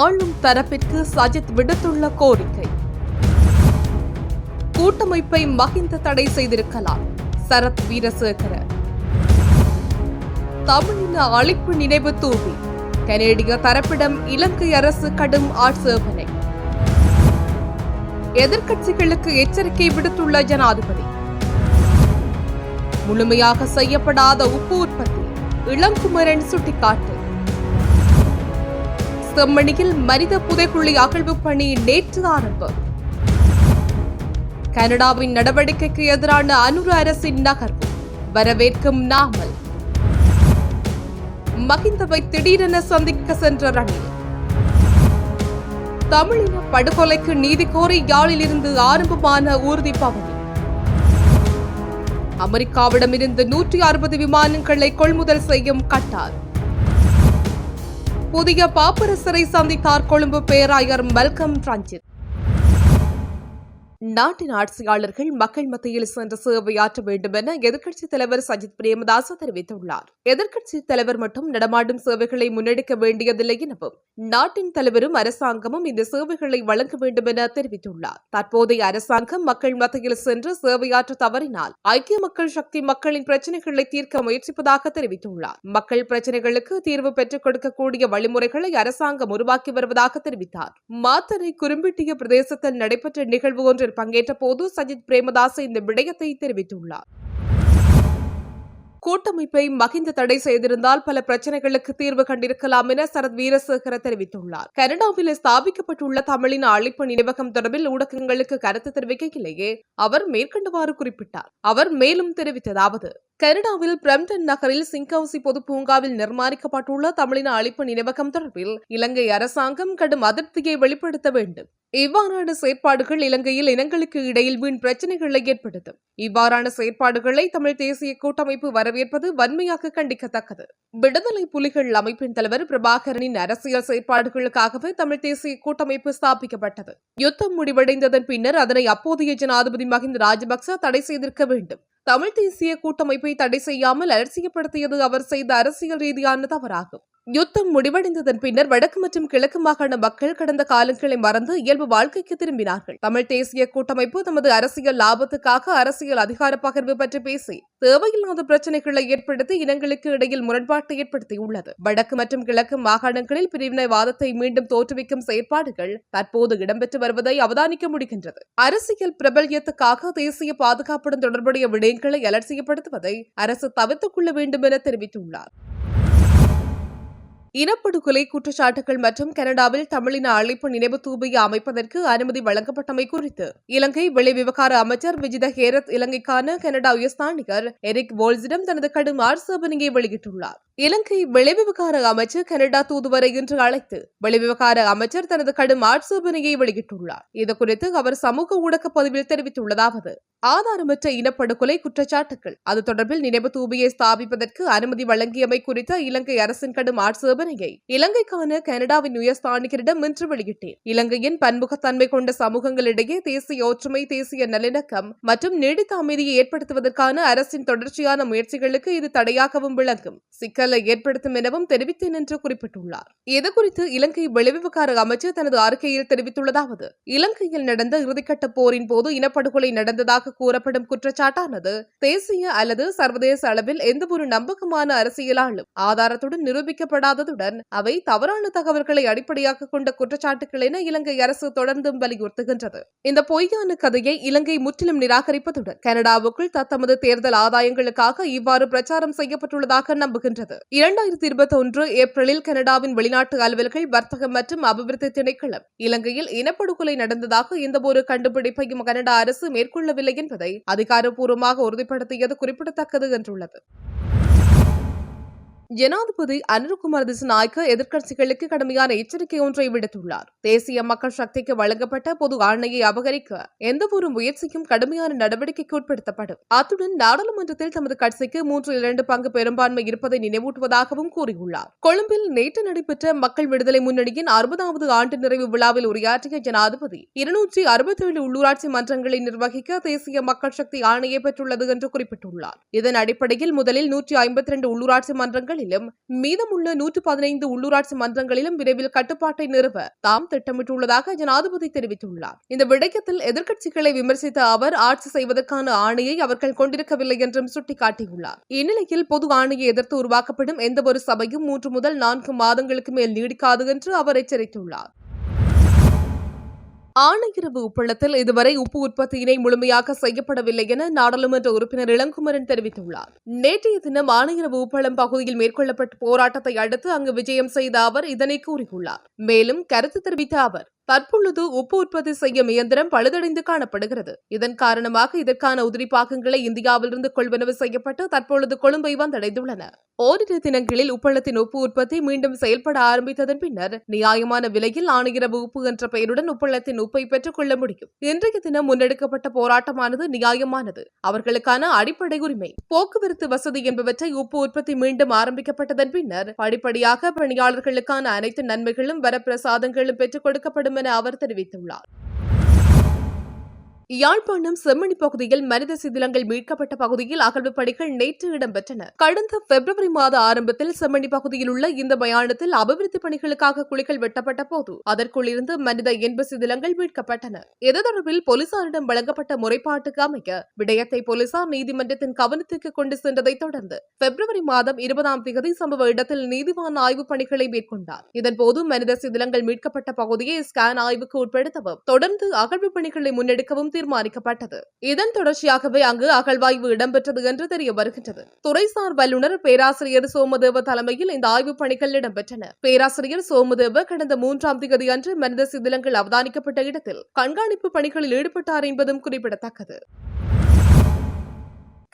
ஆளும் தரப்பிற்கு சஜித் விடுத்துள்ள கோரிக்கை. கூட்டமைப்பை மகிந்த தடை செய்திருக்கலாம் சரத் வீரசேகர தமிழின அழிப்பு நினைவு தூவி கனேடிய தரப்பிடம் இலங்கை அரசு கடும் ஆட்சேபனை. எதிர்க்கட்சிகளுக்கு எச்சரிக்கை விடுத்துள்ள ஜனாதிபதி. முழுமையாக செய்யப்படாத உப்பு உற்பத்தி இளங்குமரன் சுட்டிக்காட்டு. செம்மணியில் மனித புதைக்குழி அகழ்வு பணி நேற்று ஆரம்பம். கனடாவின் நடவடிக்கைக்கு எதிரான அனுர அரசின் நகர்வு வரவேற்கும் நாமல். மகிந்தவை திடீரென சந்திக்க சென்ற ரணில். தமிழின படுகொலைக்கு நீதி கோரி யாழிலிருந்து ஆரம்பமான ஊர்தி பவனி. அமெரிக்காவிடமிருந்து நூற்றி அறுபது விமானங்களை கொள்முதல் செய்யும் கட்டார். புதிய பாப்பரசரை சந்தித்தார் கொழும்பு பேராயர் மல்கம் ரஞ்சித். நாட்டின் ஆட்சியாளர்கள் மக்கள் மத்தியில் சென்று சேவையாற்ற வேண்டும் என எதிர்க்கட்சித் தலைவர் சஜித் பிரேமதாச தெரிவித்துள்ளார். எதிர்க்கட்சித் தலைவர் மட்டும் நடமாடும் சேவைகளை முன்னெடுக்க வேண்டியதில்லை எனவும் நாட்டின் தலைவரும் அரசாங்கமும் இந்த சேவைகளை வழங்க வேண்டும் என தெரிவித்துள்ளார். தற்போதைய அரசாங்கம் மக்கள் மத்தியில் சென்று சேவையாற்ற தவறினால் ஐக்கிய மக்கள் சக்தி மக்களின் பிரச்சனைகளை தீர்க்க முயற்சிப்பதாக தெரிவித்துள்ளார். மக்கள் பிரச்சனைகளுக்கு தீர்வு பெற்றுக் கொடுக்கக்கூடிய வழிமுறைகளை அரசாங்கம் உருவாக்கி வருவதாக தெரிவித்தார். மாத்தரை குறும்பிட்டிய பிரதேசத்தில் நடைபெற்ற நிகழ்வு ஒன்றில் பங்கேற்ற போது சஜித் பிரேமதாஸ் இந்த விடயத்தை தெரிவித்துள்ளார். கூட்டமைப்பை மகிந்த தடை செய்திருந்தால் பல பிரச்சனைகளுக்கு தீர்வு கண்டிருக்கலாம் என சரத் வீரசேகர தெரிவித்துள்ளார். கனடாவில் ஸ்தாபிக்கப்பட்டுள்ள தமிழின் அழைப்பு நினைவகம் தொடர்பில் ஊடகங்களுக்கு கருத்து தெரிவிக்கையிலேயே அவர் மேற்கண்டவாறு குறிப்பிட்டார். அவர் மேலும் தெரிவித்ததாவது கனடாவில் பிரம்டன் நகரில் சிங்கவுசி பொது பூங்காவில் நிர்மாணிக்கப்பட்டுள்ள தமிழின அழிப்பு நினைவகம் தொடர்பில் இலங்கை அரசாங்கம் கடும் அதிருப்தியை வெளிப்படுத்த வேண்டும். இவ்வாறான செயற்பாடுகள் இலங்கையில் இனங்களுக்கு இடையில் வீண் பிரச்சனைகளை ஏற்படுத்தும். இவ்வாறான செயற்பாடுகளை தமிழ் தேசிய கூட்டமைப்பு வரவேற்பது வன்மையாக கண்டிக்கத்தக்கது. விடுதலை புலிகள் அமைப்பின் தலைவர் பிரபாகரனின் அரசியல் செயற்பாடுகளுக்காகவே தமிழ் தேசிய கூட்டமைப்பு ஸ்தாபிக்கப்பட்டது. யுத்தம் முடிவடைந்ததன் பின்னர் அதனை அப்போதைய ஜனாதிபதி மஹிந்த ராஜபக்ச தடை செய்திருக்க வேண்டும். தமிழ் தேசிய கூட்டமைப்பை தடை செய்யாமல் அலட்சியப்படுத்தியது அவர் செய்த அரசியல் ரீதியான தவறாகும். யுத்தம் முடிவடைந்ததன் பின்னர் வடக்கு மற்றும் கிழக்கு மாகாண மக்கள் கடந்த காலங்களை மறந்து இயல்பு வாழ்க்கைக்கு திரும்பினார்கள். தமிழ் தேசிய கூட்டமைப்பு தமது அரசியல் லாபத்துக்காக அரசியல் அதிகார பகிர்வு பற்றி பேசி தேவையில்லாத பிரச்சனைகளை ஏற்படுத்தி இனங்களுக்கு இடையில் முரண்பாட்டை ஏற்படுத்தியுள்ளது. வடக்கு மற்றும் கிழக்கு மாகாணங்களில் பிரிவினைவாதத்தை மீண்டும் தோற்றுவிக்கும் செயற்பாடுகள் தற்போது இடம்பெற்று வருவதை அவதானிக்க முடிகின்றது. அரசியல் பிரபல்யத்துக்காக தேசிய பாதுகாப்புடன் தொடர்புடைய விடயங்களை அலட்சியப்படுத்துவதை அரசு தவிர்த்துக் கொள்ள வேண்டும் என தெரிவித்துள்ளார். இனப்படுகொலை குற்றச்சாட்டுகள் மற்றும் கனடாவில் தமிழின அழைப்பு நினைவு தூபியை அமைப்பதற்கு அனுமதி வழங்கப்பட்டமை குறித்து. இலங்கை வெளிவிவகார அமைச்சர் விஜித ஹேரத் இலங்கைக்கான கனடா உயர்ஸ்தானிகர் எரிக் போல்ஸிடம் தனது கடும் ஆட்சேபனையை வெளியிட்டுள்ளார். இலங்கை வெளிவிவகார அமைச்சர் கனடா தூதுவரை இன்று அழைத்து வெளிவிவகார அமைச்சர் தனது கடும் ஆட்சேபனையை வெளியிட்டுள்ளார். இதுகுறித்து அவர் சமூக ஊடக பதிவில் தெரிவித்துள்ளதாவது ஆதாரமற்ற இனப்படுகொலை குற்றச்சாட்டுகள் அது தொடர்பில் நினைவு தூபியை ஸ்தாபிப்பதற்கு அனுமதி வழங்கியமை குறித்த இலங்கை அரசின் கடும் ஆட்சேபனையை இலங்கைக்கான கனடாவின் உயர்ஸ்தானிகரிடம் இன்று வெளியிட்டேன். இலங்கையின் பன்முகத்தன்மை கொண்ட சமூகங்களிடையே தேசிய ஒற்றுமை தேசிய நல்லிணக்கம் மற்றும் நீடித்த அமைதியை ஏற்படுத்துவதற்கான அரசின் தொடர்ச்சியான முயற்சிகளுக்கு இது தடையாகவும் விளங்கும். சிக்கலை ஏற்படுத்தும் எனவும் தெரிவித்தேன் என்று குறிப்பிட்டுள்ளார். இதுகுறித்து இலங்கை வெளிவிவகார அமைச்சர் தனது அறிக்கையில் தெரிவித்துள்ளதாவது இலங்கையில் நடந்த இறுதிக்கட்ட போரின் போது இனப்படுகொலை நடந்ததாக கூறப்படும் குற்றச்சாட்டானது தேசிய அல்லது சர்வதேச அளவில் எந்தவொரு நம்பகமான அரசியலாலும் ஆதாரத்துடன் நிரூபிக்கப்படாதது அதனுடன் அவை தவறான தகவல்களை அடிப்படையாக கொண்ட குற்றச்சாட்டுகள் என இலங்கை அரசு தொடர்ந்தும் வலியுறுத்துகின்றது. இந்த பொய்யான கதையை இலங்கை முற்றிலும் நிராகரிப்பதுடன் கனடாவுக்குள் தத்தமது தேர்தல் ஆதாயங்களுக்காக இவ்வாறு பிரச்சாரம் செய்யப்பட்டுள்ளதாக நம்புகின்றது. இரண்டாயிரத்தி இருபத்தி ஒன்று ஏப்ரலில் கனடாவின் வெளிநாட்டு அலுவல்கள் வர்த்தகம் மற்றும் அபிவிருத்தி திணைக்களம் இலங்கையில் இனப்படுகொலை நடந்ததாக எந்தவொரு கண்டுபிடிப்பையும் கனடா அரசு மேற்கொள்ளவில்லை என்பதை அதிகாரப்பூர்வமாக உறுதிப்படுத்தியது குறிப்பிடத்தக்கது என்றுள்ளது. ஜனாதிபதி அனில்குமார் திசுநாயக்க எதிர்க்கட்சிகளுக்கு கடுமையான எச்சரிக்கை ஒன்றை விடுத்துள்ளார். தேசிய மக்கள் சக்திக்கு வழங்கப்பட்ட பொது ஆணையை அபகரிக்க எந்தவொரு முயற்சியும் கடுமையான நடவடிக்கைக்கு உட்படுத்தப்படும். அத்துடன் நாடாளுமன்றத்தில் தமது கட்சிக்கு மூன்று இரண்டு பங்கு பெரும்பான்மை இருப்பதை நினைவூட்டுவதாகவும் கூறியுள்ளார். கொழும்பில் நேற்று நடைபெற்ற மக்கள் விடுதலை முன்னணியின் அறுபதாவது ஆண்டு நிறைவு விழாவில் உரையாற்றிய ஜனாதிபதி இருநூற்றி அறுபத்தேழு உள்ளூராட்சி மன்றங்களை நிர்வகிக்க தேசிய மக்கள் சக்தி ஆணையை பெற்றுள்ளது என்று குறிப்பிட்டுள்ளார். இதன் அடிப்படையில் முதலில் நூற்றி ஐம்பத்தி இரண்டு உள்ளூராட்சி மன்றங்கள் மன்றங்களிலும் மீதமுள்ள நூற்று பதினைந்து உள்ளூராட்சி மன்றங்களிலும் விரைவில் கட்டுப்பாட்டை நிறுவ தாம் திட்டமிட்டுள்ளதாக ஜனாதிபதி தெரிவித்துள்ளார். இந்த விடயத்தில் எதிர்க்கட்சிகளை விமர்சித்த அவர் ஆட்சி செய்வதற்கான ஆணையை அவர்கள் கொண்டிருக்கவில்லை என்றும் சுட்டிக்காட்டியுள்ளார். இந்நிலையில் பொது ஆணையை எதிர்த்து உருவாக்கப்படும் எந்தவொரு சபையும் மூன்று முதல் நான்கு மாதங்களுக்கு மேல் நீடிக்காது என்று அவர் எச்சரித்துள்ளார். ஆணையிரவு உப்பளத்தில் இதுவரை உப்பு உற்பத்தியினை முழுமையாக செய்யப்படவில்லை என நாடாளுமன்ற உறுப்பினர் இளங்குமரன் தெரிவித்துள்ளார். நேற்றைய தினம் ஆணையிரவு உப்பளம் பகுதியில் மேற்கொள்ளப்பட்ட போராட்டத்தை அடுத்து அங்கு விஜயம் செய்த அவர் இதனை கூறியுள்ளார். மேலும் கருத்து தெரிவித்த அவர் தற்பொழுது உப்பு உற்பத்தி செய்யும் இயந்திரம் பழுதடைந்து காணப்படுகிறது. இதன் காரணமாக இதற்கான உதிரி பாகங்களை இந்தியாவிலிருந்து கொள்வனவு செய்யப்பட்டு தற்பொழுது கொழும்பை வந்தடைந்துள்ளன. ஓரிரு தினங்களில் உப்பளத்தின் உப்பு உற்பத்தி மீண்டும் செயல்பட ஆரம்பித்ததன் பின்னர் நியாயமான விலையில் ஆணையரவு உப்பு என்ற பெயருடன் உப்பளத்தின் உப்பை பெற்றுக் கொள்ள முடியும். இன்றைய தினம் முன்னெடுக்கப்பட்ட போராட்டமானது நியாயமானது. அவர்களுக்கான அடிப்படை உரிமை. போக்குவரத்து வசதி என்பவற்றை உப்பு உற்பத்தி மீண்டும் ஆரம்பிக்கப்பட்டதன் பின்னர் படிப்படியாக பணியாளர்களுக்கான அனைத்து நன்மைகளும் வரப்பிரசாதங்களும் பெற்றுக் கொடுக்கப்படும் என அவர் தெரிவித்துள்ளார். யாழ்ப்பாணம் செம்மணி பகுதியில் மனித சிதிலங்கள் மீட்கப்பட்ட பகுதியில் அகழ்வு பணிகள் நேற்று இடம்பெற்றன. கடந்த பிப்ரவரி மாத ஆரம்பத்தில் செம்மணி பகுதியில் உள்ள இந்த மயானத்தில் அபிவிருத்தி பணிகளுக்காக குழிகள் வெட்டப்பட்ட போது அதற்குள் இருந்து மனித என்ப சிதிலங்கள் மீட்கப்பட்டன. இது தொடர்பில் போலீசாரிடம் வழங்கப்பட்ட முறைப்பாட்டுக்கு அமைக்க விடயத்தை போலீசார் நீதிமன்றத்தின் கவனத்திற்கு கொண்டு சென்றதைத் தொடர்ந்து பிப்ரவரி மாதம் இருபதாம் தேதி சம்பவ இடத்தில் நீதிவான் ஆய்வுப் பணிகளை மேற்கொண்டார். இதன்போது மனித சிதிலங்கள் மீட்கப்பட்ட பகுதியை ஸ்கேன் ஆய்வுக்கு உட்படுத்தவும் தொடர்ந்து அகழ்வு பணிகளை முன்னெடுக்கவும் தீர்மானிக்கப்பட்டது. இதன் தொடர்ச்சியாகவே அங்கு அகழ்வாய்வு இடம்பெற்றது என்று தெரிய வருகின்றது. துறைசார் வல்லுநர் பேராசிரியர் சோமதேவ தலைமையில் இந்த ஆய்வுப் பணிகள் இடம்பெற்றன. பேராசிரியர் சோமதேவ கடந்த மூன்றாம் தேதி அன்று மனித சிதிலங்கள் அவதானிக்கப்பட்ட இடத்தில் கண்காணிப்பு பணிகளில் ஈடுபட்டார் என்பதும் குறிப்பிடத்தக்கது.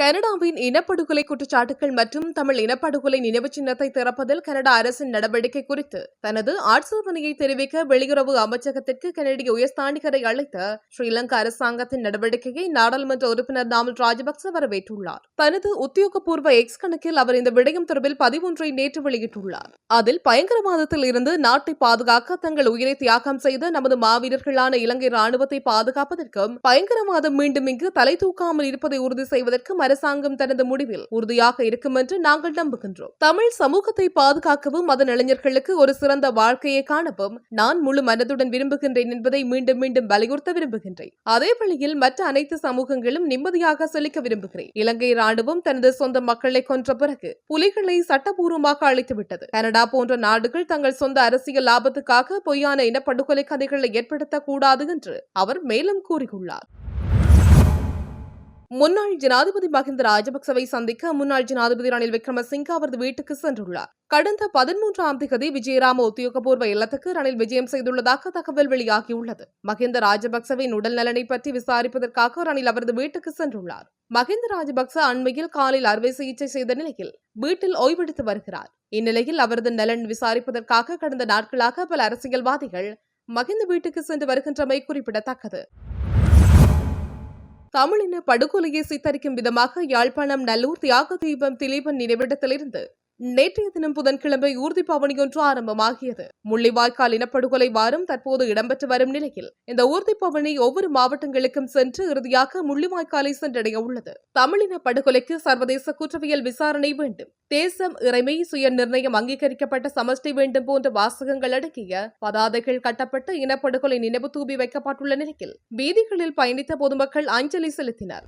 கனடாவின் இனப்படுகொலை குற்றச்சாட்டுகள் மற்றும் தமிழ் இனப்படுகொலை நினைவு சின்னத்தை திறப்பதில் கனடா அரசின் நடவடிக்கை குறித்து தனது ஆட்சேபனையை தெரிவிக்க வெளியுறவு அமைச்சகத்திற்கு கனடிய உயர்ஸ்தானிகரை அழைத்த ஸ்ரீலங்கா அரசாங்கத்தின் நடவடிக்கையை நாடாளுமன்ற உறுப்பினர் நாமல் ராஜபக்ச வரவேற்றுள்ளார். தனது உத்தியோகபூர்வ எக்ஸ் கணக்கில் அவர் இந்த விடயம் தொடர்பில் பதிவொன்றை நேற்று வெளியிட்டுள்ளார். அதில் பயங்கரவாதத்தில் இருந்து நாட்டை பாதுகாக்க தங்கள் உயிரை தியாகம் செய்த நமது மாவீரர்களான இலங்கை ராணுவத்தை பாதுகாப்பதற்கும் பயங்கரவாதம் மீண்டும் இங்கு தலை தூக்காமல் இருப்பதை உறுதி செய்வதற்கும் அரசாங்கம் தனது முடிவில் உறுதியாக இருக்கும் என்று நாங்கள் நம்புகின்றோம். தமிழ் சமூகத்தை பாதுகாக்கவும் அதன் இளைஞர்களுக்கு ஒரு சிறந்த வாழ்க்கையை காணவும் நான் முழு மனதுடன் விரும்புகின்றேன் என்பதை மீண்டும் மீண்டும் வலியுறுத்த விரும்புகின்றேன். அதே வழியில் மற்ற அனைத்து சமூகங்களும் நிம்மதியாக செழிக்க விரும்புகிறேன். இலங்கை ராணுவம் தனது சொந்த மக்களை கொன்ற பிறகு புலிகளை சட்டபூர்வமாக அழித்துவிட்டது. கனடா போன்ற நாடுகள் தங்கள் சொந்த அரசியல் லாபத்துக்காக பொய்யான இனப்படுகொலை கதைகளை ஏற்படுத்தக்கூடாது என்று அவர் மேலும் கூறியுள்ளார். முன்னாள் ஜனாதிபதி மஹிந்த ராஜபக்சவை சந்திக்க முன்னாள் ஜனாதிபதி ரணில் விக்ரமசிங்க அவரது வீட்டுக்கு சென்றுள்ளார். கடந்த பதிமூன்றாம் திகதி விஜயராம உத்தியோகபூர்வ இல்லத்துக்கு ரணில் விஜயம் செய்துள்ளதாக தகவல் வெளியாகியுள்ளது. மஹிந்த ராஜபக்சவின் உடல் நலனை பற்றி விசாரிப்பதற்காக ரணில் அவரது வீட்டுக்கு சென்றுள்ளார். மஹிந்த ராஜபக்ச அண்மையில் காலில் அறுவை சிகிச்சை செய்த நிலையில் வீட்டில் ஓய்வெடுத்து வருகிறார். இந்நிலையில் அவரது நலன் விசாரிப்பதற்காக கடந்த நாட்களாக பல அரசியல்வாதிகள் மகிந்த வீட்டுக்கு சென்று வருகின்றமை குறிப்பிடத்தக்கது. தமிழின படுகொலையை சித்தரிக்கும் விதமாக யாழ்ப்பாணம் நல்லூர் தியாக தீபம் திலீபன் நினைவிடத்திலிருந்து நேற்றைய தினம் புதன்கிழமை ஊர்தி பவனியொன்று ஒன்று ஆரம்பமாகியது. முள்ளிவாய்க்கால் இனப்படுகொலை வாரம் தற்போது இடம்பெற்று வரும் நிலையில். இந்த ஊர்தி பவனி ஒவ்வொரு மாவட்டங்களுக்கும் சென்று இறுதியாக முள்ளிவாய்க்காலை சென்றடைய உள்ளது. தமிழின படுகொலைக்கு சர்வதேச குற்றவியல் விசாரணை வேண்டும். தேசம் இறைமை சுய நிர்ணயம் அங்கீகரிக்கப்பட்ட சமஷ்டி வேண்டும் போன்ற வாசகங்கள் அடங்கிய பதாதைகள் கட்டப்பட்டு இனப்படுகொலை நினைவு தூபி வைக்கப்பட்டுள்ள நிலையில். வீதிகளில் பயணித்த பொதுமக்கள் அஞ்சலி செலுத்தினர்.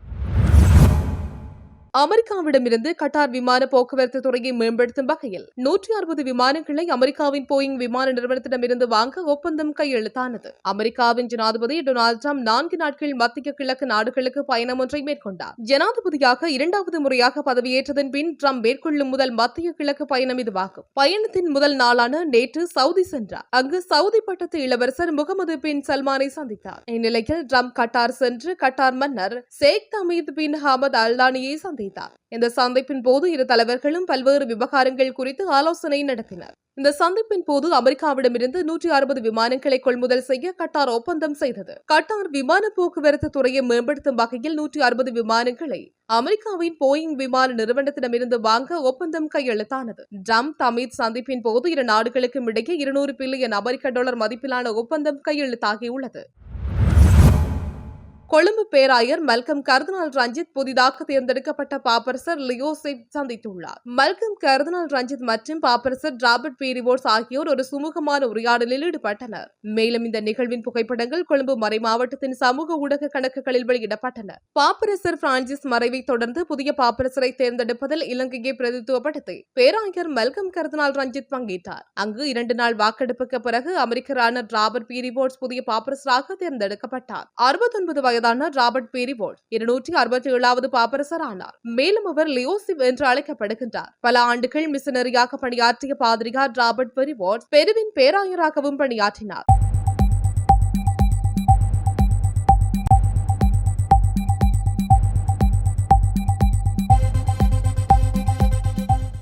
அமெரிக்காவிடமிருந்து கட்டார் விமான போக்குவரத்து துறையை மேம்படுத்தும் வகையில் நூற்றி அறுபது விமானங்களை அமெரிக்காவின் போயிங் விமான நிறுவனத்திடமிருந்து வாங்க ஒப்பந்தம் கையெழுத்தானது. அமெரிக்காவின் ஜனாதிபதி டொனால்டு டிரம்ப் நான்கு நாட்கள் மத்திய கிழக்கு நாடுகளுக்கு பயணம் ஒன்றை மேற்கொண்டார். ஜனாதிபதியாக இரண்டாவது முறையாக பதவியேற்றதன் பின் டிரம்ப் மேற்கொள்ளும் முதல் மத்திய கிழக்கு பயணம் இதுவாகும். பயணத்தின் முதல் நாளான நேற்று சவுதி சென்றார். அங்கு சவுதி பட்டத்து இளவரசர் முகமது பின் சல்மானை சந்தித்தார். இந்நிலையில் டிரம்ப் கட்டார் சென்று கட்டார் மன்னர் ஷேக் தமீத் பின் ஹமத் அல்தானியை சந்தித்தார். சந்தித்தார் இந்த சந்திப்பின் போது இரு தலைவர்களும் பல்வேறு விவகாரங்கள் குறித்து ஆலோசனை நடத்தினர். இந்த சந்திப்பின் போது அமெரிக்காவிடமிருந்து நூற்றி அறுபது விமானங்களை கொள்முதல் செய்ய கட்டார் ஒப்பந்தம் செய்தது. கட்டார் விமான போக்குவரத்து துறையை மேம்படுத்தும் வகையில் நூற்றி அறுபது விமானங்களை அமெரிக்காவின் போயிங் விமான நிறுவனத்திடமிருந்து வாங்க ஒப்பந்தம் கையெழுத்தானது. ட்ரம்ப் தமீத் சந்திப்பின் போது இரு நாடுகளுக்கும் இடையே இருநூறு பில்லியன் அமெரிக்க டாலர் மதிப்பிலான ஒப்பந்தம் கையெழுத்தாகியுள்ளது. கொழும்பு பேராயர் மல்கம் கர்தினால் ரஞ்சித் புதிதாக தேர்ந்தெடுக்கப்பட்ட பாப்பரசர் லியோசை சந்தித்துள்ளார். மல்கம் கர்தினால் ரஞ்சித் மற்றும் பாப்பரசர் ராபர்ட் பீரிவோர்ஸ் ஆகியோர் ஒரு சுமூகமான உரையாடலில் ஈடுபட்டனர். மேலும் இந்த நிகழ்வின் புகைப்படங்கள் கொழும்பு மறை மாவட்டத்தின் சமூக ஊடக கணக்குகளில் வெளியிடப்பட்டன. பாப்பரசர் பிரான்சிஸ் மறைவை தொடர்ந்து புதிய பாப்பரசரை தேர்ந்தெடுப்பதில் இலங்கையை பிரதித்துவப்படுத்தி பேராயர் மல்கம் கர்தினால் ரஞ்சித் பங்கேற்றார். அங்கு இரண்டு நாள் வாக்கெடுப்புக்கு பிறகு அமெரிக்கரான ராபர்ட் பீரிவோர்ஸ் புதிய பாப்பரசராக தேர்ந்தெடுக்கப்பட்டார். அறுபத்தொன்பது வயதான ராபர்ட் பேரிபோல் இருநூற்றி அறுபத்தி ஏழாவது பாப்பரசர் ஆனார் மேலும் அவர் லியோசிவ் என்று அழைக்கப்படுகின்றார். பல ஆண்டுகள் மிஷனரியாக பணியாற்றிய பாதிரியார் ராபர்ட் பெரிவோர்ட் பெருவின் பேராயராகவும் பணியாற்றினார்.